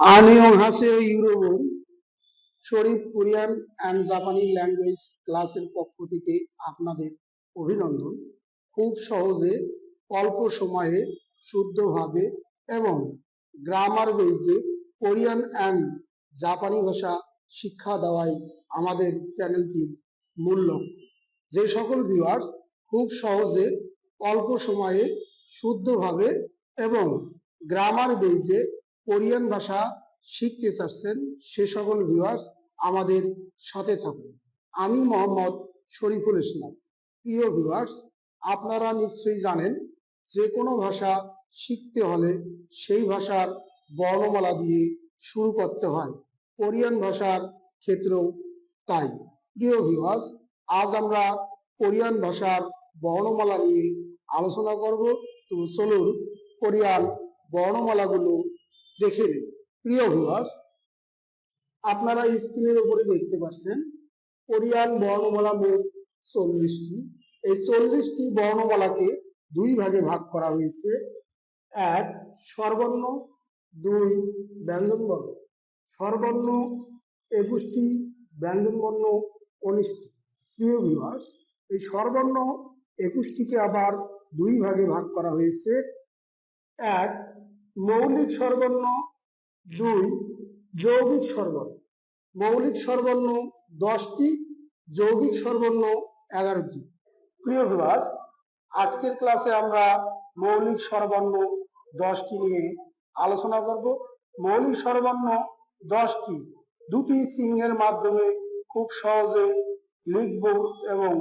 আনিয়হাসে ইউরোবন Sharif, Korean and জাপানি language ক্লাসের পক্ষ থেকে আপনাদের অভিনন্দন। খুব সহজে, অল্প সময়ে, শুদ্ধভাবে এবং গ্রামার বেজে কোরিয়ান অ্যান্ড জাপানি ভাষা শিক্ষা দেওয়াই আমাদের চ্যানেলটির মূল লক্ষ্য। যে সকল ভিউয়ার্স খুব সহজে, অল্প সময়ে, শুদ্ধভাবে এবং গ্রামার বেজে কোরিয়ান ভাষা শিখতে চাচ্ছেন সে সকল ভিউয়ার্স আমাদের সাথে থাকুন। আমি মোহাম্মদ শরীফুল ইসলাম। প্রিয় ভিউয়ার্স আপনারা নিশ্চয়ই জানেন যে কোনো ভাষা শিখতে হলে সেই ভাষার বর্ণমালা দিয়ে শুরু করতে হয়। কোরিয়ান ভাষার ক্ষেত্রেও তাই। প্রিয় ভিউয়ার্স আজ আমরা কোরিয়ান ভাষার বর্ণমালা নিয়ে আলোচনা করব। তো চলুন কোরিয়ান বর্ণমালাগুলো দেখে নিই প্রিয় ভিউয়ার্স আপনারা স্ক্রিনের উপরে দেখতে পাচ্ছেন কোরিয়ান বর্ণমালা মোট চল্লিশটি। এই চল্লিশটি বর্ণমালাকে দুই ভাগে ভাগ করা হয়েছে। এক, স্বরবর্ণ, দুই, ব্যঞ্জনবর্ণ। স্বরবর্ণ একুশটি, ব্যঞ্জনবর্ণ উনিশটি। প্রিয় ভিউয়ার্স এই স্বরবর্ণ একুশটিকে আবার দুই ভাগে ভাগ করা হয়েছে। এক মৌলিক স্বরবর্ণ দুই যৌগিক স্বরবর্ণ মৌলিক স্বরবর্ণ দশটি, যৌগিক স্বরবর্ণ এগারোটি। প্রিয় ভিউয়ার্স আজকের ক্লাসে আমরা মৌলিক স্বরবর্ণ দশটি নিয়ে আলোচনা করব। মৌলিক স্বরবর্ণ দশটি, দুটি সিংহের মাধ্যমে খুব সহজে লিখব এবং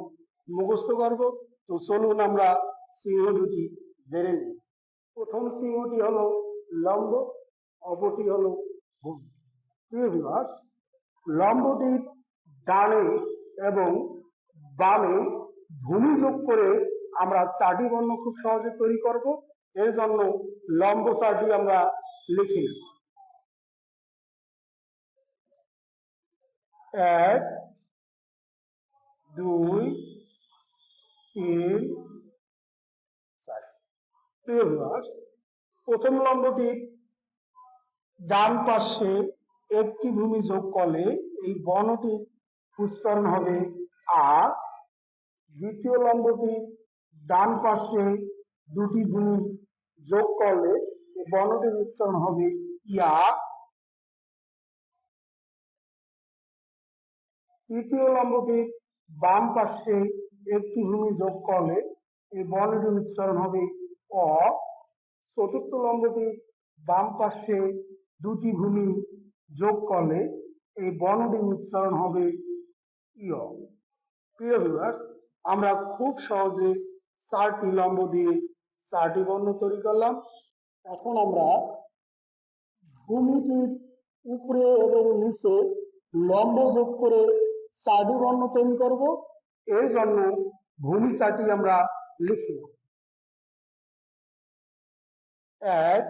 মুখস্থ করব। তো চলুন আমরা সিংহ দুটি জেনে নিই। প্রথম সিংহটি হলো লম্ব, অপরটি হলো প্রিয় লম্বটির ডানে এবং বামে ভূমি যোগ করে আমরা চারটি বর্ণ খুব সহজে তৈরি করব। এর জন্য লম্ব চারটি আমরা লিখি। এক, দুই, তিন প্রিয় প্রথম লম্বটির ডান পাশে একটি ভূমি যোগ করলে এই বর্ণটির উচ্চারণ হবে আ দ্বিতীয় লম্বটির ডান পাশে দুটি ভূমি যোগ করলে এই বর্ণটির উচ্চারণ হবে ইয়া। তৃতীয় লম্বটির বাম পাশে একটি ভূমি যোগ করলে এই বর্ণটির উচ্চারণ হবে অ, চতুর্থ লম্বটির বাম পাশে দুটি ভূমি যোগ করলে এই বর্ণটির উচ্চারণ হবে প্রিয় ভিউয়ার্স আমরা খুব সহজে চারটি লম্ব দিয়ে চারটি বর্ণ তৈরি করলাম। এখন আমরা ভূমিটির উপরে এবং নিচে লম্ব যোগ করে চারটি বর্ণ তৈরি করব। এর জন্য ভূমি চারটি আমরা লিখি এক,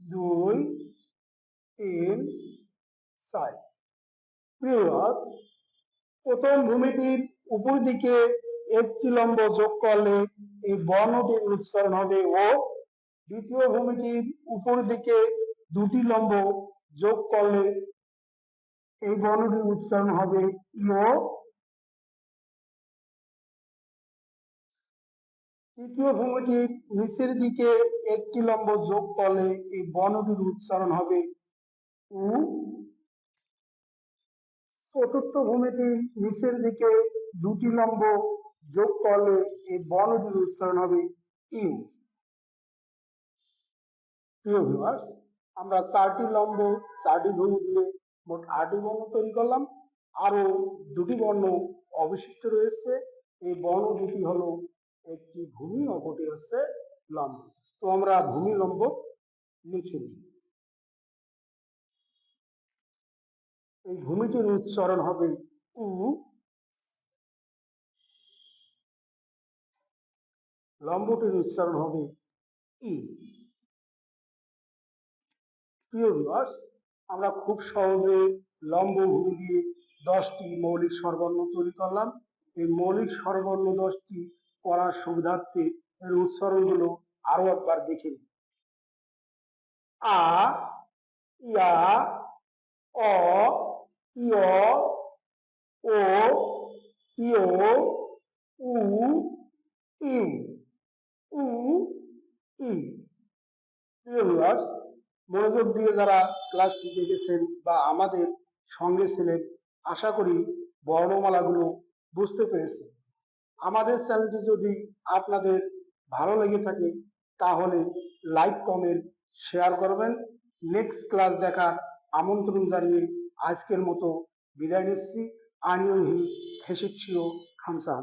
দুই, তিন, চার। প্রিয় প্রথম ভূমিটির উপর দিকে একটি লম্ব যোগ করলে এই বর্ণটির উচ্চারণ হবে ও। দ্বিতীয় ভূমিটির উপর দিকে দুটি লম্ব যোগ করলে এই বর্ণটির উচ্চারণ হবে ইও তৃতীয় ভূমিটির নিচের দিকে একটি লম্ব যোগ করলে এই বর্ণটির উচ্চারণ হবে উ। চতুর্থ ভূমিটির নিচের দিকে দুটি লম্ব যোগ করলে এই বর্ণটির উচ্চারণ হবে ইউ প্রিয় ভিউয়ার্স আমরা চারটি লম্ব, চারটি ভূমি দিয়ে মোট আটটি বর্ণ তৈরি করলাম। আরও দুটি বর্ণ অবশিষ্ট রয়েছে। এই বর্ণ দুটি হলো একটি ভূমি অপরটি হচ্ছে লম্ব। তো আমরা ভূমি লম্ব লিখে নিই। এই ভূমিটির উচ্চারণ হবে উ। লম্বটির উচ্চারণ হবে ই। প্রিয় ভিউয়ার্স আমরা খুব সহজে লম্ব ভূমি দিয়ে দশটি মৌলিক স্বরবর্ণ তৈরি করলাম। এই মৌলিক স্বরবর্ণ দশটি করার সুবিধার্থে এর উচ্চারণগুলো আরও একবার দেখে আ, ইয়া, অ, ইয়, ও, ইয়, উ ইউ উ ই মনোযোগ দিয়ে যারা ক্লাসটি দেখেছেন বা আমাদের সঙ্গে ছিলেন, আশা করি বর্ণমালাগুলো বুঝতে পেরেছেন। আমাদের চ্যানেলটি যদি আপনাদের ভালো লেগে থাকে, তাহলে লাইক কমেন্ট শেয়ার করবেন। নেক্সট ক্লাস দেখার আমন্ত্রণ জানিয়ে আজকের মতো বিদায় নিচ্ছি। আনিহি খেসিপসিও খামসা